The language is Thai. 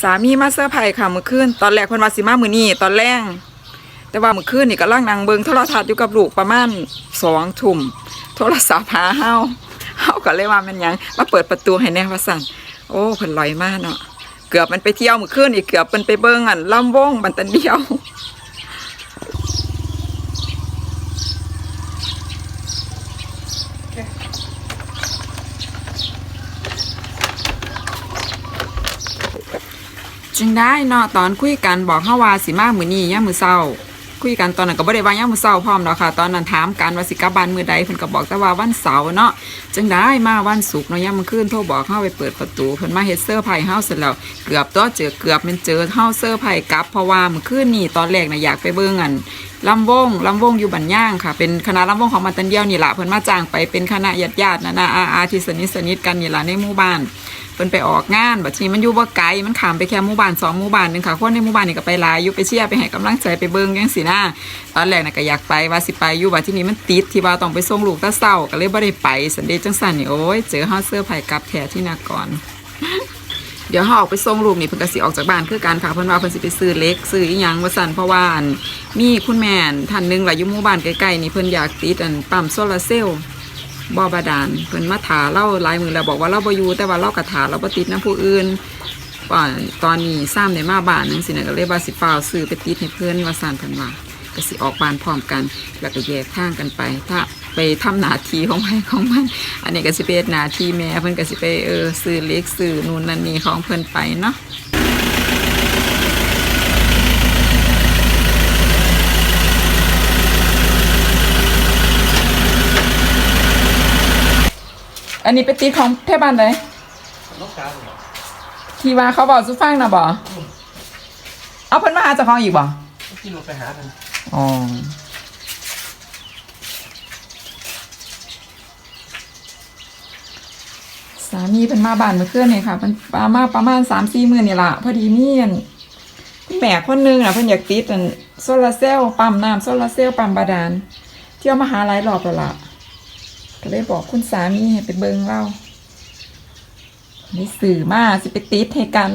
สามีมาเซอร์ไพรส์ค่ะมื้อคืนตอนแรกเพิ่นว่าสิมามื้อนี้ตอนแรกแต่ว่ามื้อคืนนี่ก็ล่างนางเบิงโทรทัศน์อยู่กับลูกประมาณ2ทุ่มโทรศัพท์หาเฮาเฮาก็เลยว่ามันยังมาเปิดประตูให้แน่ว่าสั่นโอ้เพิ่นลอยมากเนาะเกือบมันไปเที่ยวมื้อคืนอีกเกือบมันไปเบิงอะลำวงบันตันเดียว จึงได้เนาะตอนคุยกันบอกเฮาว่าสิมามื้อนี้ยามมื้อเช้า คุยกันตอนนั้นก็บ่ได้ว่ายามมื้อเช้าพร้อมดอกค่ะ ตอนนั้นถามกันว่าสิกลับบ้านมื้อใดเพิ่นก็บอกแต่ว่าวันเสาร์เนาะจึงได้มาวันศุกร์เนาะยามมื้อคืนโทรบอกเฮาไปเปิดประตูเพิ่นมาเฮ็ดเซอร์ไพรส์เฮาเสร็จแล้วเกือบตัวเจอเกือบมันเจอเฮาเซอร์ไพรส์กลับเพราะว่ามื้อคืนนี้ตอนแรกน่ะอยากไปเบิ่งอันลำวงลำวงอยู่บันย่างค่ะ เป็นคณะลำวงของมันตันเดียวนี่แหละเพิ่นมาจ้างไปเป็นคณะญาติๆนะนะอาๆที่สนิทสนิทกันนี่แหละในหมู่บ้านเพิ่นไปออกงานบัดทีมันอยู่บ่ไกลมันขามไปแค่หมู่บ้านสองหมู่บ้านหนึงค่ะคนในหมู่บ้านนี่ก็ไปหลายอยู่ไปเชียร์ไปให้กำลังใจไปเบิ่งจังซี่นะตอนแรกน่ะก็อยากไปว่าสิไปอยู่บัดที่นี้มันติดที่ว่าต้องไปส่งลูกตะเช้าก็เลยบ่ได้ไปสันเดย์จังซั่นนี่โอ้ยเจอเฮาเสื้อไผกลับแท้ที่นากร เดี๋ยวเฮาออกไปส่งลูกนี่เพิ่นก็สิออกจากบ้านคือกันค่ะเพิ่นว่าเพิ่นสิไปซื้อเล็กซื้ออีหยังว่าซั่นเพราะว่านมีคุณแม่ท่านหนึงหล่ะอยู่หมู่บ้านใกล้ๆนี่เพิ่นอยากติดอันปั๊มโซลาร์เซลล์บ่บาดาลเพิ่นมาถาเล่าลายมือแล้วบอกว่าเราบ่อยู่แต่ว่าเราก็ถาเราบ่ติดนํผู้อื่นว่าตอนนี้ซ้ำได้มาบ้านจังซี่น่ะก็เลยว่าสิฟ้าวซื้อไปติดให้เพิ่นว่าซั่นเพิ่นว่าก็สิออกบ้านพร้อมกัน แล้วก็แยกทางกันไปถ้า ไปทำหน้าที่ของใครของมัน อันนี้ก็สิเป็นหน้าที่แม่เพิ่นก็สิไปเออซื้อเล็กซื้อนู่นนั่นนี่ของเพิ่นไปเนาะอันนี้ไปติดของเทพบ้านใดลูกสาวเนี่ยที่ว่าเขาบอกสุฟังนะบ่เอาเพิ่นมาหาเจ้าของอีกบ่ที่เราไปหากันอ๋อ สามีเป็นมาบ้านเมื่อคืนนี่ค่ะเพิ่นมาประมาณสามสี่มื่นนี่ละพอดีนี่นแม่คนหนึงอะเพิ่นอยากติดอันโซลาเซลล์ปั๊มน้ำโซลาเซลล์ปั๊มบาดาลเที่ยวมาหาหลายรอบแล้วล่ะก็เลยบอกคุณสามีให้ไปเบิงเล่านี่สื่อมาสิไปติดให้กัน